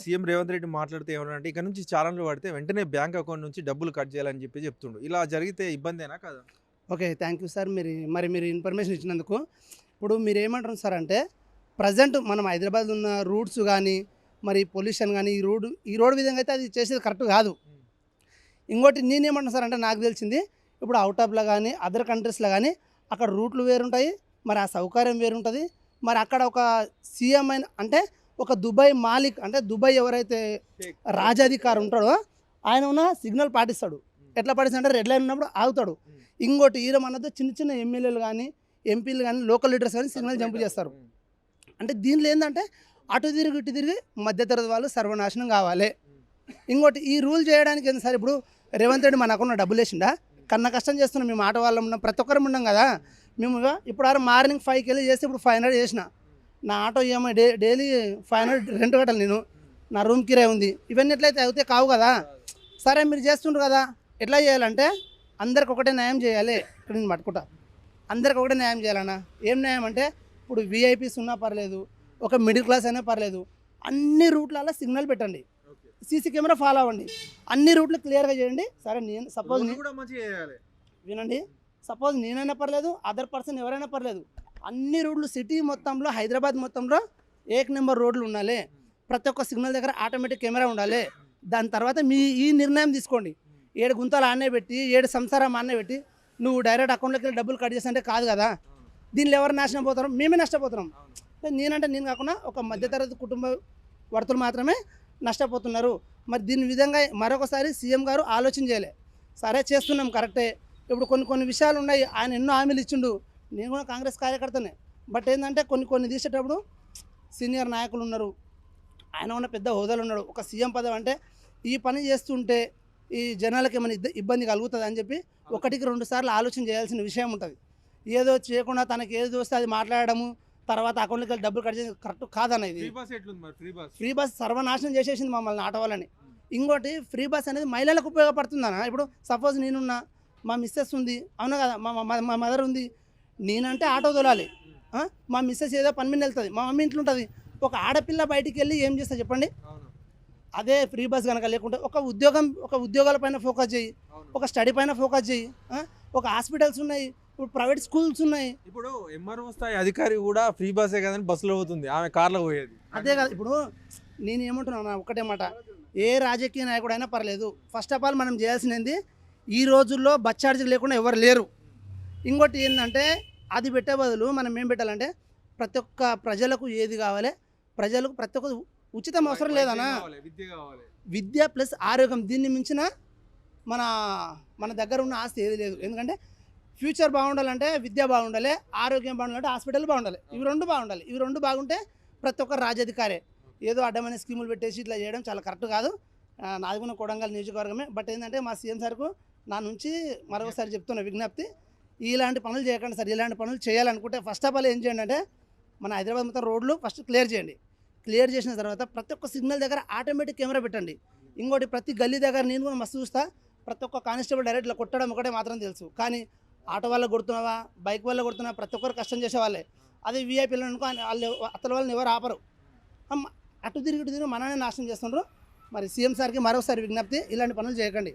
CM Revanth Reddy మాట్లాడితే ఏమన్నా ఇక నుంచి ఛానల్ పడితే వెంటనే బ్యాంక్ అకౌంట్ నుంచి డబ్బులు కట్ చేయాలని చెప్పి చెప్తుండు. ఇలా జరిగితే ఇబ్బందేనా కదా? Okay thank you sir. మీరు మరి మీరు ఇన్ఫర్మేషన్ ఇచ్చినందుకు. ఇప్పుడు మీరు ఏమంటారు సార్ అంటే ప్రజెంట్ మనం హైదరాబాద్ ఉన్న రూట్స్ కానీ మరి పొల్యూషన్ కానీ ఈ రోడ్ ఈ రోడ్ విధంగా అయితే అది చేసేది కరెక్ట్ కాదు. ఇంకోటి నేనేమంటున్నా సార్ అంటే నాకు తెలిసింది ఇప్పుడు అవుట్ ఆఫ్లో కానీ అదర్ కంట్రీస్లో కానీ అక్కడ రూట్లు వేరుంటాయి మరి ఆ సౌకర్యం వేరుంటుంది. మరి అక్కడ ఒక సీఎం అయిన అంటే ఒక దుబాయ్ మాలిక్ అంటే దుబాయ్ ఎవరైతే రాజాధికారి ఉంటాడో ఆయన ఉన్న సిగ్నల్ పాటిస్తాడు. ఎట్లా పాటిస్తాడు అంటే రెడ్ లైన్ ఉన్నప్పుడు ఆగుతాడు. ఇంకోటి ఈయన మనతో చిన్న చిన్న ఎమ్మెల్యేలు కానీ ఎంపీలు కానీ లోకల్ లీడర్స్ కానీ సిగ్నల్ జంప్ చేస్తారు. అంటే దీనిలో ఏంటంటే అటు తిరిగి ఇటు తిరిగి మధ్యతరగతి వాళ్ళు సర్వనాశనం కావాలి. ఇంకోటి ఈ రూల్ చేయడానికి ఏంది సార్? ఇప్పుడు రేవంత్ రెడ్డి మన అకౌంట్లో డబ్బులు వేసిండా? కన్న కష్టం చేస్తున్నాం మేము ఆట వాళ్ళం ఉన్నాం ప్రతి ఒక్కరం ఉన్నాం కదా? మేము ఇప్పుడు ఆరు మార్నింగ్ ఫైవ్కి వెళ్ళి చేస్తే ఇప్పుడు ఫైవ్ హండ్రెడ్ చేసిన. నా auto EMI day daily five hundred rent కట్టాలి నేను. నా రూమ్ కిరాయి ఉంది. ఇవన్నీ ఎట్లయితే అవుతే కావు కదా. సరే మీరు చేస్తుండ్రు కదా. ఎట్లా చేయాలంటే అందరికి ఒకటే న్యాయం చేయాలి. ఇక్కడ నేను పట్టుకుంటా. అందరికి ఒకటే న్యాయం చేయాలన్నా. ఏం న్యాయం అంటే ఇప్పుడు విఐపీస్ ఉన్నా పర్లేదు ఒక మిడిల్ క్లాస్ అయినా పర్లేదు అన్ని రూట్లలో సిగ్నల్ పెట్టండి. సీసీ కెమెరా ఫాలో అవ్వండి. అన్ని రూట్లు క్లియర్గా చేయండి. సరే నేను సపోజ్ వినండి. సపోజ్ నేనైనా పర్లేదు అదర్ పర్సన్ ఎవరైనా పర్లేదు అన్ని రోడ్లు సిటీ మొత్తంలో హైదరాబాద్ మొత్తంలో ఏక్ నెంబర్ రోడ్లు ఉండాలి. ప్రతి ఒక్క సిగ్నల్ దగ్గర ఆటోమేటిక్ కెమెరా ఉండాలి. దాని తర్వాత మీ ఈ నిర్ణయం తీసుకోండి. ఏడు గుంతలు ఆన్నే పెట్టి ఏడు సంసారం ఆన్నే పెట్టి నువ్వు డైరెక్ట్ అకౌంట్లోకి వెళ్ళి డబ్బులు కట్ చేస్తుంటే కాదు కదా. దీనిలో ఎవరు నాశనం పోతున్నాం మేమే నష్టపోతున్నాం. నేనంటే నేను కాకుండా ఒక మధ్యతరగతి కుటుంబ వర్తలు మాత్రమే నష్టపోతున్నారు. మరి దీని విధంగా మరొకసారి సీఎం గారు ఆలోచన చేయలే. సరే చేస్తున్నాం కరెక్టే. ఇప్పుడు కొన్ని కొన్ని విషయాలు ఉన్నాయి. ఆయన ఎన్నో హామీలు ఇచ్చిండు. నేను కూడా కాంగ్రెస్ కార్యకర్తనే. బట్ ఏంటంటే కొన్ని కొన్ని తీసేటప్పుడు సీనియర్ నాయకులు ఉన్నారు. ఆయన ఉన్న పెద్ద హోదాలు ఉన్నాడు. ఒక సీఎం పదవి అంటే ఈ పని చేస్తుంటే ఈ జనాలకు ఏమైనా ఇబ్బంది కలుగుతుంది అని చెప్పి ఒకటికి రెండు సార్లు ఆలోచన చేయాల్సిన విషయం ఉంటుంది. ఏదో చేయకుండా తనకి ఏది వస్తే అది మాట్లాడడము తర్వాత అకౌంట్కి వెళ్ళి డబ్బులు కట్ చేసి కరెక్ట్ కాదన్న ఇది. ఫ్రీ బస్ సర్వనాశనం చేసేసింది మమ్మల్ని ఆటో వాళ్ళని. ఇంకోటి ఫ్రీ బస్ అనేది మహిళలకు ఉపయోగపడుతుందన్న. ఇప్పుడు సపోజ్ నేనున్నా మా మిస్సెస్ ఉంది. అవునా కదా? మా మా- మా మదర్ ఉంది. నేనంటే ఆటో తోలాలి? మా మిస్సెస్ ఏదో పని మీద వెళ్తుంది. మా మమ్మీ ఇంట్లో ఉంటుంది. ఒక ఆడపిల్ల బయటికి వెళ్ళి ఏం చేస్తా చెప్పండి? అదే ఫ్రీ బస్ కనుక లేకుంటే ఒక ఉద్యోగం ఒక ఉద్యోగాల పైన ఫోకస్ చేయి. ఒక స్టడీ పైన ఫోకస్ చేయి? ఒక హాస్పిటల్స్ ఉన్నాయి. ఇప్పుడు ప్రైవేట్ స్కూల్స్ ఉన్నాయి. ఇప్పుడు ఎంఆర్ఓ స్థాయి అధికారి కూడా ఫ్రీ బస్సే కదని బస్సులో పోతుంది. ఆమె కార్లో పోయేది. అదే కదా ఇప్పుడు నేను ఏమంటున్నాను ఒకటే మాట. ఏ రాజకీయ నాయకుడైనా పర్లేదు. ఫస్ట్ ఆఫ్ ఆల్ మనం చేయాల్సింది ఈ రోజుల్లో బస్ ఛార్జీలు లేకుండా ఎవరు లేరు. ఇంకోటి ఏంటంటే అది పెట్టే బదులు మనం ఏం పెట్టాలంటే ప్రతి ఒక్క ప్రజలకు ఏది కావాలి ప్రజలకు ప్రతి ఒక్క ఉచితం అవసరం లేదనా? వైద్యం ప్లస్ ఆరోగ్యం దీన్ని మించిన మన మన దగ్గర ఉన్న ఆస్తి ఏది లేదు. ఎందుకంటే ఫ్యూచర్ బాగుండాలంటే విద్య బాగుండాలి ఆరోగ్యం బాగుండాలంటే హాస్పిటల్ బాగుండాలి. ఇవి రెండు బాగుండాలి. ఇవి రెండు బాగుంటే ప్రతి ఒక్కరు రాజధికారే. ఏదో అడ్డమైన స్కీములు పెట్టేసి ఇట్లా చేయడం చాలా కరెక్ట్ కాదు. నాది కూడా కొడంగల్ నియోజకవర్గమే. బట్ ఏంటంటే మా సీఎం సార్కు నా నుంచి మరొకసారి చెప్తున్న విజ్ఞప్తి ఇలాంటి పనులు చేయకండి సార్. ఇలాంటి పనులు చేయాలనుకుంటే ఫస్ట్ ఆఫ్ ఆల్ ఏం చేయండి అంటే మన హైదరాబాద్ మొత్తం రోడ్లు ఫస్ట్ క్లియర్ చేయండి. క్లియర్ చేసిన తర్వాత ప్రతి ఒక్క సిగ్నల్ దగ్గర ఆటోమేటిక్ కెమెరా పెట్టండి. ఇంకోటి ప్రతి గల్లీ దగ్గర నేను కూడా మస్తు చూస్తా. ప్రతి ఒక్క కానిస్టేబుల్ డైరెక్ట్ ఇలా కొట్టడం ఒకటే మాత్రం తెలుసు. కానీ ఆటో వల్ల కొడుతున్నావా? బైక్ వల్ల కొడుతున్నావా? ప్రతి ఒక్కరు కష్టం చేసే వాళ్ళే. అదే వీఐపీలు అనుకో వాళ్ళు అతల వాళ్ళని ఎవరు ఆపరు. అటు తిరిగి ఇటు తిరిగి మననే నాశనం చేస్తుండ్రు. మరి సీఎం సార్కి మరొకసారి విజ్ఞప్తి ఇలాంటి పనులు చేయకండి.